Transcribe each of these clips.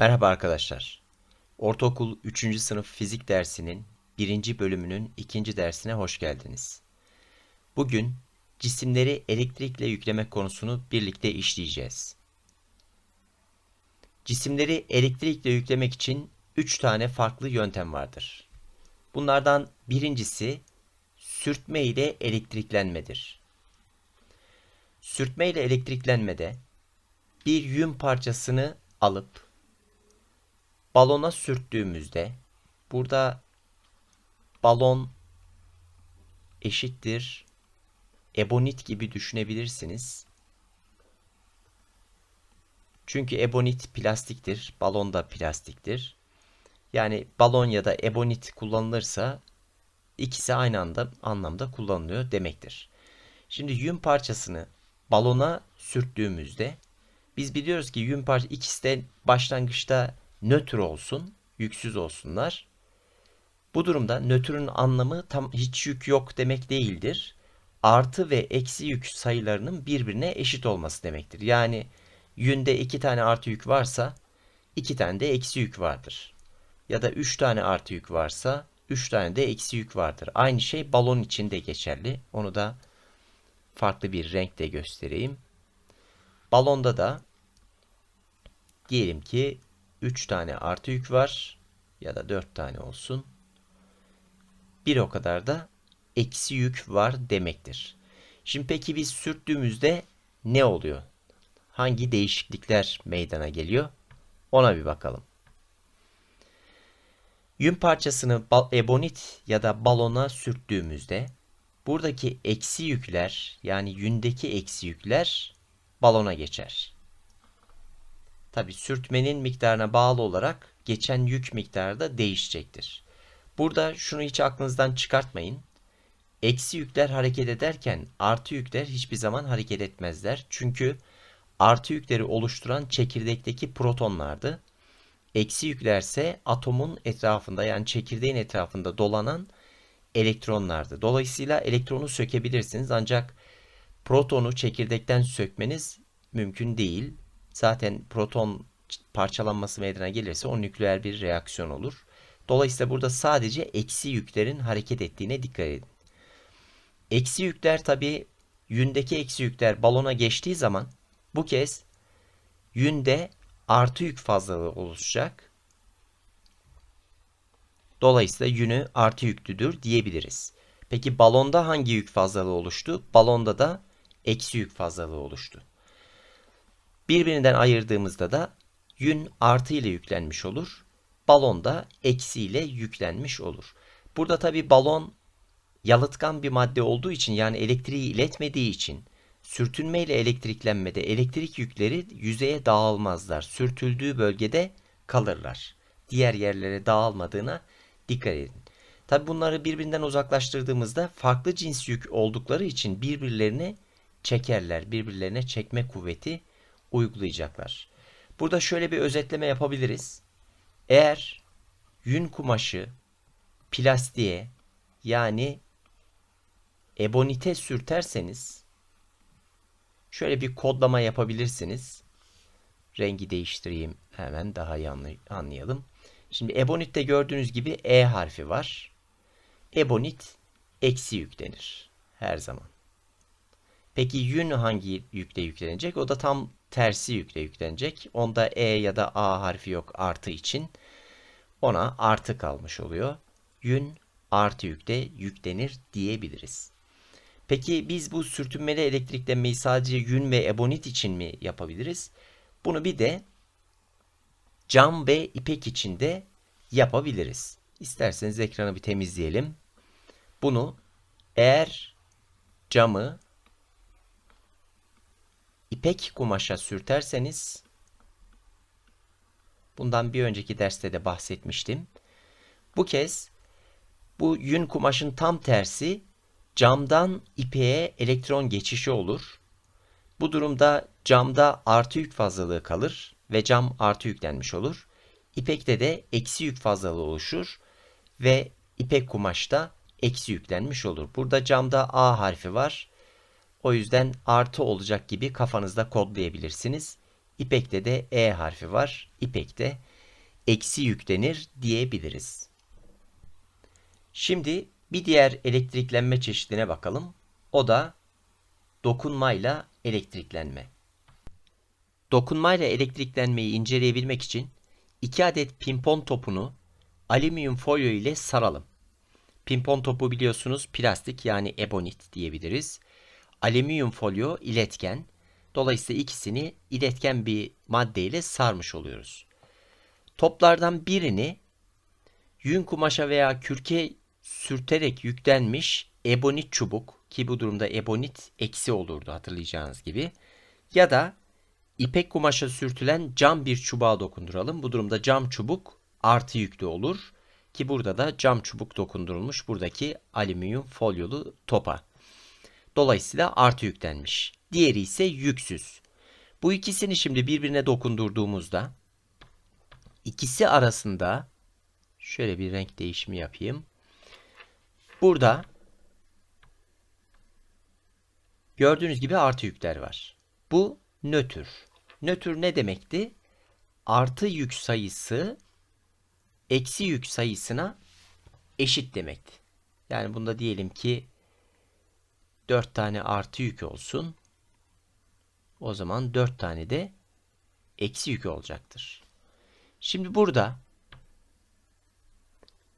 Merhaba arkadaşlar. Ortaokul 3. sınıf fizik dersinin 1. bölümünün 2. dersine hoş geldiniz. Bugün cisimleri elektrikle yüklemek konusunu birlikte işleyeceğiz. Cisimleri elektrikle yüklemek için 3 tane farklı yöntem vardır. Bunlardan birincisi sürtme ile elektriklenmedir. Sürtme ile elektriklenmede bir yün parçasını alıp balona sürttüğümüzde burada balon eşittir ebonit gibi düşünebilirsiniz. Çünkü ebonit plastiktir, balon da plastiktir. Yani balon ya da ebonit kullanılırsa ikisi aynı anda anlamda kullanılıyor demektir. Şimdi yün parçasını balona sürttüğümüzde biz biliyoruz ki yün parça ikisi de başlangıçta nötr olsun, yüksüz olsunlar. Bu durumda nötrün anlamı tam hiç yük yok demek değildir. Artı ve eksi yük sayılarının birbirine eşit olması demektir. Yani yünde iki tane artı yük varsa iki tane de eksi yük vardır. Ya da üç tane artı yük varsa üç tane de eksi yük vardır. Aynı şey balon için de geçerli. Onu da farklı bir renkte göstereyim. Balonda da diyelim ki 3 tane artı yük var ya da 4 tane olsun. Bir o kadar da eksi yük var demektir. Şimdi peki biz sürttüğümüzde ne oluyor? Hangi değişiklikler meydana geliyor? Ona bir bakalım. Yün parçasını ebonit ya da balona sürttüğümüzde buradaki eksi yükler yani yündeki eksi yükler balona geçer. Tabi sürtmenin miktarına bağlı olarak geçen yük miktarı da değişecektir. Burada şunu hiç aklınızdan çıkartmayın. Eksi yükler hareket ederken artı yükler hiçbir zaman hareket etmezler. Çünkü artı yükleri oluşturan çekirdekteki protonlardı. Eksi yüklerse atomun etrafında yani çekirdeğin etrafında dolanan elektronlardı. Dolayısıyla elektronu sökebilirsiniz ancak protonu çekirdekten sökmeniz mümkün değil. Zaten proton parçalanması meydana gelirse o nükleer bir reaksiyon olur. Dolayısıyla burada sadece eksi yüklerin hareket ettiğine dikkat edin. Eksi yükler tabi yündeki eksi yükler balona geçtiği zaman bu kez yünde artı yük fazlalığı oluşacak. Dolayısıyla yünü artı yüklüdür diyebiliriz. Peki balonda hangi yük fazlalığı oluştu? Balonda da eksi yük fazlalığı oluştu. Birbirinden ayırdığımızda da yün artı ile yüklenmiş olur. Balon da eksi ile yüklenmiş olur. Burada tabi balon yalıtkan bir madde olduğu için yani elektriği iletmediği için sürtünme ile elektriklenmede elektrik yükleri yüzeye dağılmazlar. Sürtüldüğü bölgede kalırlar. Diğer yerlere dağılmadığına dikkat edin. Tabi bunları birbirinden uzaklaştırdığımızda farklı cins yük oldukları için birbirlerini çekerler. Birbirlerine çekme kuvveti uygulayacaklar. Burada şöyle bir özetleme yapabiliriz. Eğer yün kumaşı plastiğe yani ebonite sürterseniz şöyle bir kodlama yapabilirsiniz. Rengi değiştireyim hemen daha iyi anlayalım. Şimdi ebonitte gördüğünüz gibi E harfi var. Ebonit eksi yüklenir her zaman. Peki yün hangi yükle yüklenecek? O da tam tersi yükle yüklenecek. Onda E ya da A harfi yok artı için. Ona artı kalmış oluyor. Yün artı yükle yüklenir diyebiliriz. Peki biz bu sürtünmeli elektriklenmeyi sadece yün ve ebonit için mi yapabiliriz? Bunu bir de cam ve ipek için de yapabiliriz. İsterseniz ekranı bir temizleyelim. Bunu eğer camı ipek kumaşa sürterseniz bundan bir önceki derste de bahsetmiştim. Bu kez bu yün kumaşın tam tersi camdan ipeğe elektron geçişi olur. Bu durumda camda artı yük fazlalığı kalır ve cam artı yüklenmiş olur. İpekte de eksi yük fazlalığı oluşur ve ipek kumaşta eksi yüklenmiş olur. Burada camda A harfi var. O yüzden artı olacak gibi kafanızda kodlayabilirsiniz. İpek'te de E harfi var. İpek'te eksi yüklenir diyebiliriz. Şimdi bir diğer elektriklenme çeşidine bakalım. O da dokunmayla elektriklenme. Dokunmayla elektriklenmeyi inceleyebilmek için iki adet pimpon topunu alüminyum folyo ile saralım. Pimpon topu biliyorsunuz plastik yani ebonit diyebiliriz. Alüminyum folyo iletken. Dolayısıyla ikisini iletken bir maddeyle sarmış oluyoruz. Toplardan birini yün kumaşa veya kürke sürterek yüklenmiş ebonit çubuk ki bu durumda ebonit eksi olurdu hatırlayacağınız gibi ya da ipek kumaşa sürtülen cam bir çubuğa dokunduralım. Bu durumda cam çubuk artı yüklü olur ki burada da cam çubuk dokundurulmuş buradaki alüminyum folyolu topa. Dolayısıyla artı yüklenmiş. Diğeri ise yüksüz. Bu ikisini şimdi birbirine dokundurduğumuzda ikisi arasında şöyle bir renk değişimi yapayım. Burada gördüğünüz gibi artı yükler var. Bu nötr. Nötr ne demekti? Artı yük sayısı eksi yük sayısına eşit demekti. Yani bunda diyelim ki 4 tane artı yük olsun. O zaman 4 tane de eksi yük olacaktır. Şimdi burada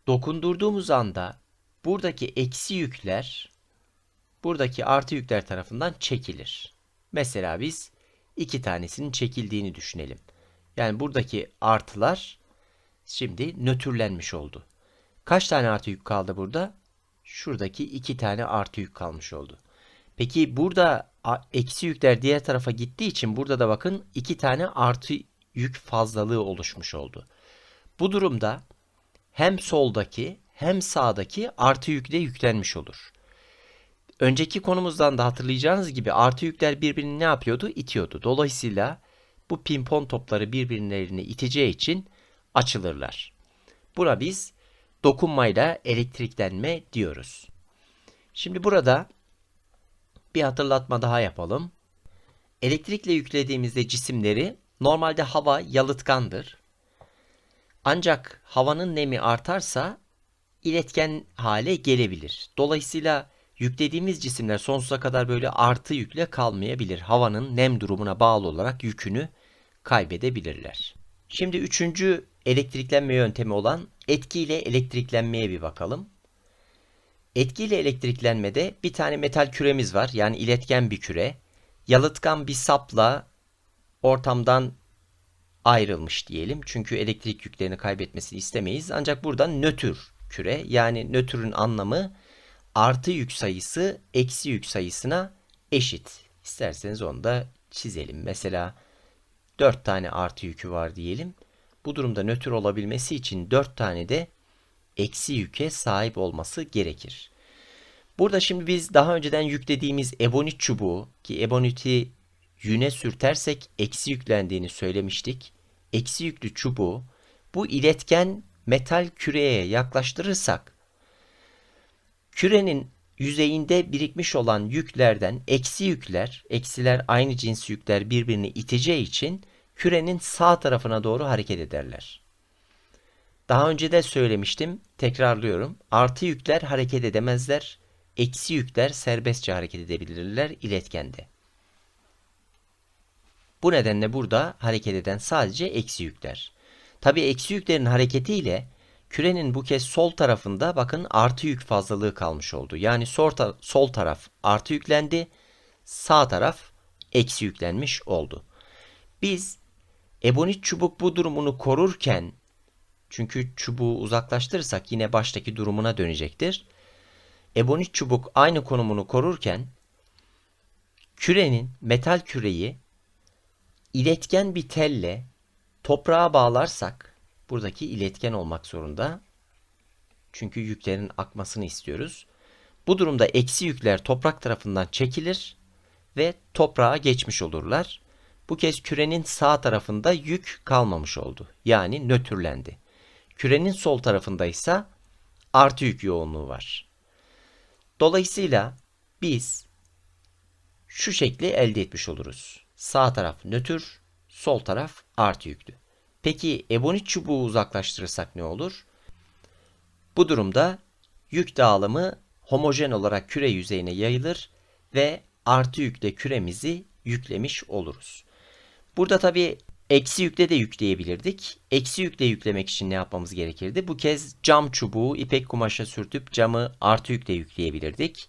dokundurduğumuz anda buradaki eksi yükler buradaki artı yükler tarafından çekilir. Mesela biz iki tanesinin çekildiğini düşünelim. Yani buradaki artılar şimdi nötrlenmiş oldu. Kaç tane artı yük kaldı burada? Şuradaki iki tane artı yük kalmış oldu. Peki burada eksi yükler diğer tarafa gittiği için burada da bakın iki tane artı yük fazlalığı oluşmuş oldu. Bu durumda hem soldaki hem sağdaki artı yükle yüklenmiş olur. Önceki konumuzdan da hatırlayacağınız gibi artı yükler birbirini ne yapıyordu? İtiyordu. Dolayısıyla bu pimpon topları birbirlerini iteceği için açılırlar. Buna biz dokunmayla elektriklenme diyoruz. Şimdi burada bir hatırlatma daha yapalım. Elektrikle yüklediğimizde cisimleri normalde hava yalıtkandır. Ancak havanın nemi artarsa iletken hale gelebilir. Dolayısıyla yüklediğimiz cisimler sonsuza kadar böyle artı yükle kalmayabilir. Havanın nem durumuna bağlı olarak yükünü kaybedebilirler. Şimdi üçüncü elektriklenme yöntemi olan etkiyle elektriklenmeye bir bakalım. Etkiyle elektriklenmede bir tane metal küremiz var. Yani iletken bir küre. Yalıtkan bir sapla ortamdan ayrılmış diyelim. Çünkü elektrik yüklerini kaybetmesini istemeyiz. Ancak burada nötr küre yani nötrün anlamı artı yük sayısı eksi yük sayısına eşit. İsterseniz onu da çizelim. Mesela 4 tane artı yükü var diyelim. Bu durumda nötr olabilmesi için 4 tane de eksi yüke sahip olması gerekir. Burada şimdi biz daha önceden yüklediğimiz ebonit çubuğu ki eboniti yüne sürtersek eksi yüklendiğini söylemiştik. Eksi yüklü çubuğu bu iletken metal küreye yaklaştırırsak kürenin yüzeyinde birikmiş olan yüklerden eksi yükler, eksiler aynı cins yükler birbirini iteceği için kürenin sağ tarafına doğru hareket ederler. Daha önce de söylemiştim, tekrarlıyorum. Artı yükler hareket edemezler, eksi yükler serbestçe hareket edebilirler iletkende. Bu nedenle burada hareket eden sadece eksi yükler. Tabi eksi yüklerin hareketiyle kürenin bu kez sol tarafında bakın artı yük fazlalığı kalmış oldu. Yani sol, ta sol taraf artı yüklendi, sağ taraf eksi yüklenmiş oldu. Biz ebonit çubuk bu durumunu korurken çünkü çubuğu uzaklaştırırsak yine baştaki durumuna dönecektir. Ebonit çubuk aynı konumunu korurken kürenin metal küreyi iletken bir telle toprağa bağlarsak buradaki iletken olmak zorunda. Çünkü yüklerin akmasını istiyoruz. Bu durumda eksi yükler toprak tarafından çekilir ve toprağa geçmiş olurlar. Bu kez kürenin sağ tarafında yük kalmamış oldu. Yani nötrlendi. Kürenin sol tarafında ise artı yük yoğunluğu var. Dolayısıyla biz şu şekli elde etmiş oluruz. Sağ taraf nötr, sol taraf artı yüklü. Peki ebonit çubuğu uzaklaştırırsak ne olur? Bu durumda yük dağılımı homojen olarak küre yüzeyine yayılır ve artı yükle küremizi yüklemiş oluruz. Burada tabii eksi yükle de yükleyebilirdik. Eksi yükle yüklemek için ne yapmamız gerekirdi? Bu kez cam çubuğu ipek kumaşa sürtüp camı artı yükle yükleyebilirdik.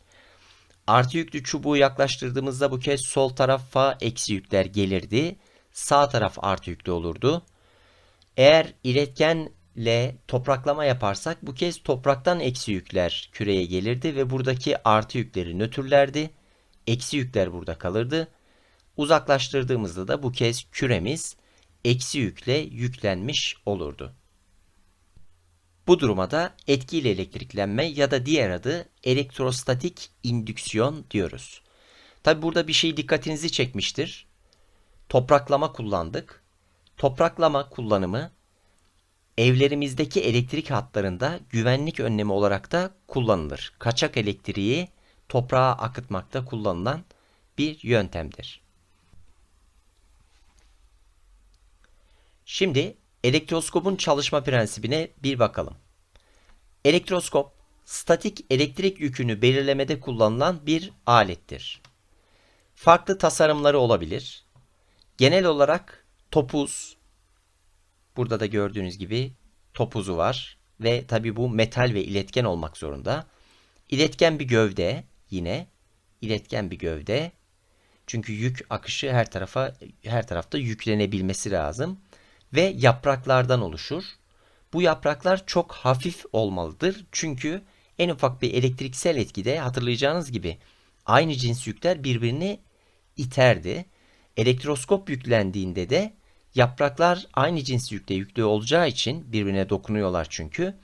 Artı yüklü çubuğu yaklaştırdığımızda bu kez sol tarafa eksi yükler gelirdi. Sağ taraf artı yüklü olurdu. Eğer iletkenle topraklama yaparsak bu kez topraktan eksi yükler küreye gelirdi ve buradaki artı yükleri nötrlerdi. Eksi yükler burada kalırdı. Uzaklaştırdığımızda da bu kez küremiz eksi yükle yüklenmiş olurdu. Bu duruma da etkili elektriklenme ya da diğer adı elektrostatik indüksiyon diyoruz. Tabi burada bir şey dikkatinizi çekmiştir. Topraklama kullandık. Topraklama kullanımı evlerimizdeki elektrik hatlarında güvenlik önlemi olarak da kullanılır. Kaçak elektriği toprağa akıtmakta kullanılan bir yöntemdir. Şimdi elektroskopun çalışma prensibine bir bakalım. Elektroskop, statik elektrik yükünü belirlemede kullanılan bir alettir. Farklı tasarımları olabilir. Genel olarak topuz, burada da gördüğünüz gibi topuzu var ve tabi bu metal ve iletken olmak zorunda. İletken bir gövde yine, iletken bir gövde. Çünkü yük akışı her tarafa her tarafta yüklenebilmesi lazım ve yapraklardan oluşur. Bu yapraklar çok hafif olmalıdır. Çünkü en ufak bir elektriksel etkide hatırlayacağınız gibi aynı cins yükler birbirini iterdi. Elektroskop yüklendiğinde de yapraklar aynı cins yükte yüklü olacağı için birbirine dokunuyorlar çünkü.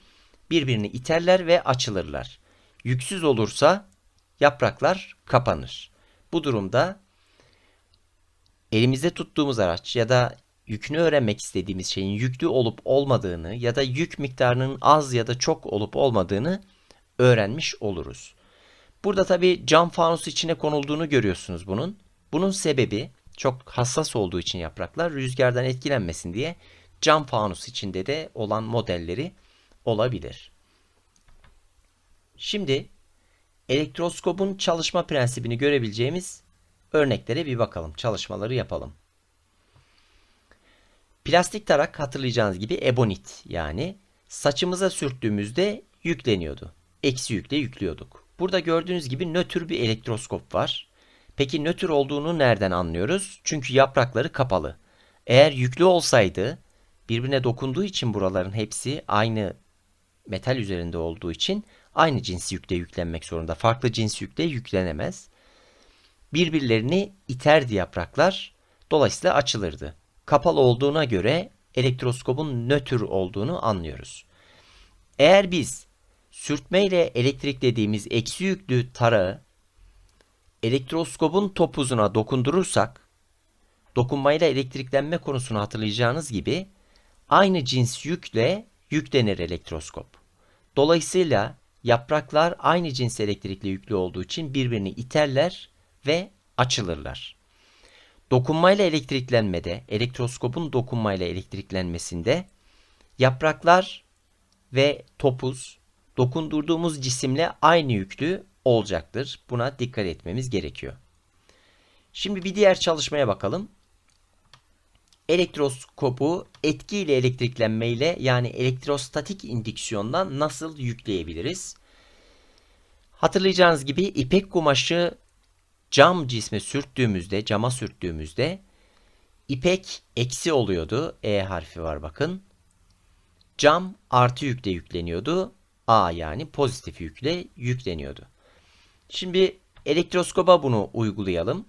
Birbirini iterler ve açılırlar. Yüksüz olursa yapraklar kapanır. Bu durumda elimizde tuttuğumuz araç ya da yükünü öğrenmek istediğimiz şeyin yüklü olup olmadığını ya da yük miktarının az ya da çok olup olmadığını öğrenmiş oluruz. Burada tabi cam fanus içine konulduğunu görüyorsunuz bunun. Bunun sebebi çok hassas olduğu için yapraklar rüzgardan etkilenmesin diye cam fanus içinde de olan modelleri olabilir. Şimdi elektroskopun çalışma prensibini görebileceğimiz örneklere bir bakalım. Çalışmaları yapalım. Plastik tarak hatırlayacağınız gibi ebonit yani saçımıza sürttüğümüzde yükleniyordu. Eksi yükle yüklüyorduk. Burada gördüğünüz gibi nötr bir elektroskop var. Peki nötr olduğunu nereden anlıyoruz? Çünkü yaprakları kapalı. Eğer yüklü olsaydı birbirine dokunduğu için buraların hepsi aynı metal üzerinde olduğu için aynı cins yükle yüklenmek zorunda. Farklı cins yükle yüklenemez. Birbirlerini iterdi yapraklar. Dolayısıyla açılırdı kapalı olduğuna göre elektroskopun nötr olduğunu anlıyoruz. Eğer biz sürtme ile elektriklediğimiz eksi yüklü tarağı elektroskopun topuzuna dokundurursak dokunmayla elektriklenme konusunu hatırlayacağınız gibi aynı cins yükle yüklenir elektroskop. Dolayısıyla yapraklar aynı cins elektrikli yüklü olduğu için birbirini iterler ve açılırlar. Dokunmayla elektriklenmede, elektroskopun dokunmayla elektriklenmesinde yapraklar ve topuz dokundurduğumuz cisimle aynı yüklü olacaktır. Buna dikkat etmemiz gerekiyor. Şimdi bir diğer çalışmaya bakalım. Elektroskopu etkiyle elektriklenmeyle yani elektrostatik indüksiyondan nasıl yükleyebiliriz? Hatırlayacağınız gibi ipek kumaşı cam cisme sürttüğümüzde, cama sürttüğümüzde ipek eksi oluyordu. E harfi var bakın. Cam artı yükle yükleniyordu. A yani pozitif yükle yükleniyordu. Şimdi elektroskopa bunu uygulayalım.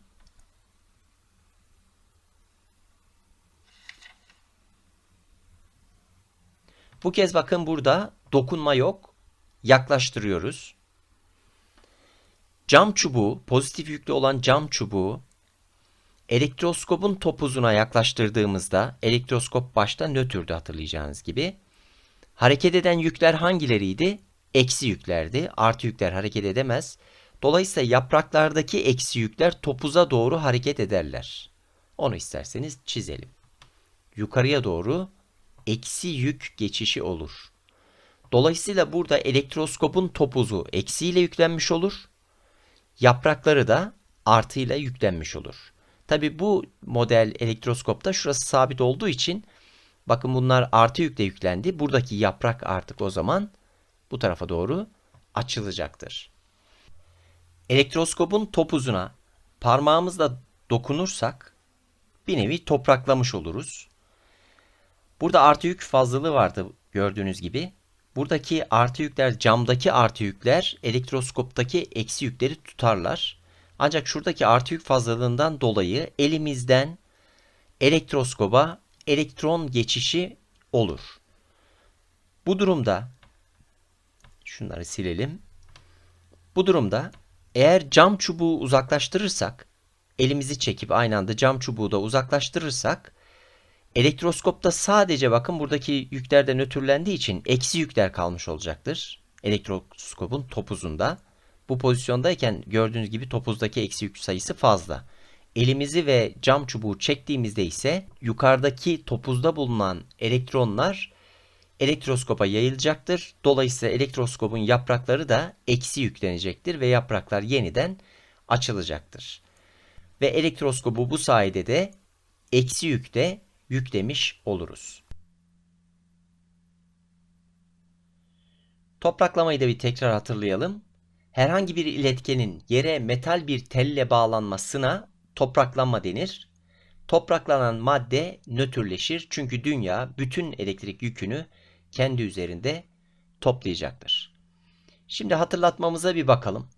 Bu kez bakın burada dokunma yok. Yaklaştırıyoruz. Cam çubuğu, pozitif yüklü olan cam çubuğu elektroskopun topuzuna yaklaştırdığımızda elektroskop başta nötrdü hatırlayacağınız gibi. Hareket eden yükler hangileriydi? Eksi yüklerdi. Artı yükler hareket edemez. Dolayısıyla yapraklardaki eksi yükler topuza doğru hareket ederler. Onu isterseniz çizelim. Yukarıya doğru eksi yük geçişi olur. Dolayısıyla burada elektroskopun topuzu eksiyle yüklenmiş olur. Yaprakları da artıyla yüklenmiş olur. Tabi bu model elektroskopta şurası sabit olduğu için bakın bunlar artı yükle yüklendi. Buradaki yaprak artık o zaman bu tarafa doğru açılacaktır. Elektroskopun topuzuna parmağımızla dokunursak bir nevi topraklamış oluruz. Burada artı yük fazlalığı vardı gördüğünüz gibi. Buradaki artı yükler, camdaki artı yükler elektroskoptaki eksi yükleri tutarlar. Ancak şuradaki artı yük fazlalığından dolayı elimizden elektroskoba elektron geçişi olur. Bu durumda şunları silelim. Bu durumda eğer cam çubuğu uzaklaştırırsak elimizi çekip aynı anda cam çubuğu da uzaklaştırırsak elektroskopta sadece bakın buradaki yükler de nötrlendiği için eksi yükler kalmış olacaktır. Elektroskopun topuzunda. Bu pozisyondayken gördüğünüz gibi topuzdaki eksi yük sayısı fazla. Elimizi ve cam çubuğu çektiğimizde ise yukarıdaki topuzda bulunan elektronlar elektroskopa yayılacaktır. Dolayısıyla elektroskopun yaprakları da eksi yüklenecektir ve yapraklar yeniden açılacaktır. Ve elektroskobu bu sayede de eksi yükte yüklemiş oluruz. Topraklamayı da bir tekrar hatırlayalım. Herhangi bir iletkenin yere metal bir telle bağlanmasına topraklanma denir. Topraklanan madde nötrleşir çünkü dünya bütün elektrik yükünü kendi üzerinde toplayacaktır. Şimdi hatırlatmamıza bir bakalım.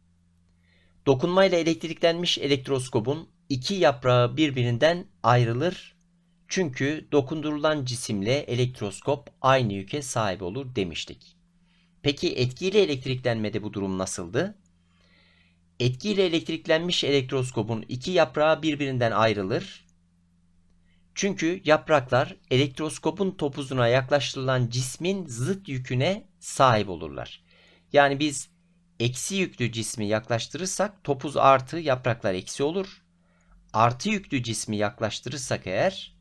Dokunmayla elektriklenmiş elektroskopun iki yaprağı birbirinden ayrılır. Çünkü dokundurulan cisimle elektroskop aynı yüke sahip olur demiştik. Peki etkiyle elektriklenmede bu durum nasıldı? Etkiyle elektriklenmiş elektroskopun iki yaprağı birbirinden ayrılır. Çünkü yapraklar elektroskopun topuzuna yaklaştırılan cismin zıt yüküne sahip olurlar. Yani biz eksi yüklü cismi yaklaştırırsak topuz artı yapraklar eksi olur. Artı yüklü cismi yaklaştırırsak eğer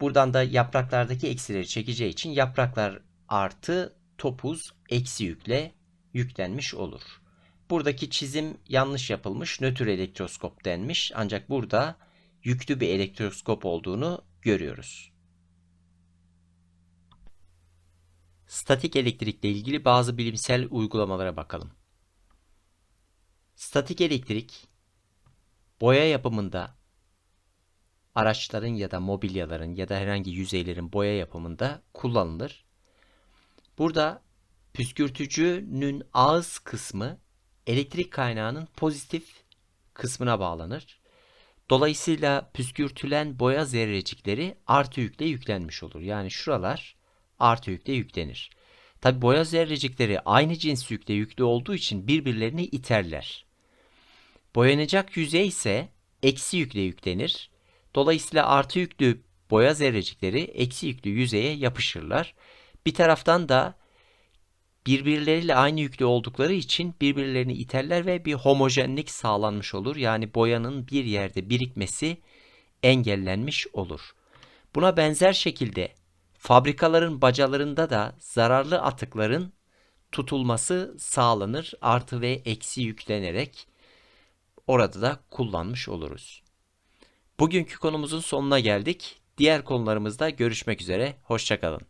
buradan da yapraklardaki eksileri çekeceği için yapraklar artı topuz eksi yükle yüklenmiş olur. Buradaki çizim yanlış yapılmış. Nötr elektroskop denmiş. Ancak burada yüklü bir elektroskop olduğunu görüyoruz. Statik elektrikle ilgili bazı bilimsel uygulamalara bakalım. Statik elektrik boya yapımında araçların ya da mobilyaların ya da herhangi yüzeylerin boya yapımında kullanılır. Burada püskürtücünün ağız kısmı elektrik kaynağının pozitif kısmına bağlanır. Dolayısıyla püskürtülen boya zerrecikleri artı yükle yüklenmiş olur. Yani şuralar artı yükle yüklenir. Tabi boya zerrecikleri aynı cins yükle yüklü olduğu için birbirlerini iterler. Boyanacak yüzey ise eksi yükle yüklenir. Dolayısıyla artı yüklü boya zerrecikleri eksi yüklü yüzeye yapışırlar. Bir taraftan da birbirleriyle aynı yüklü oldukları için birbirlerini iterler ve bir homojenlik sağlanmış olur. Yani boyanın bir yerde birikmesi engellenmiş olur. Buna benzer şekilde fabrikaların bacalarında da zararlı atıkların tutulması sağlanır. Artı ve eksi yüklenerek orada da kullanmış oluruz. Bugünkü konumuzun sonuna geldik. Diğer konularımızda görüşmek üzere. Hoşçakalın.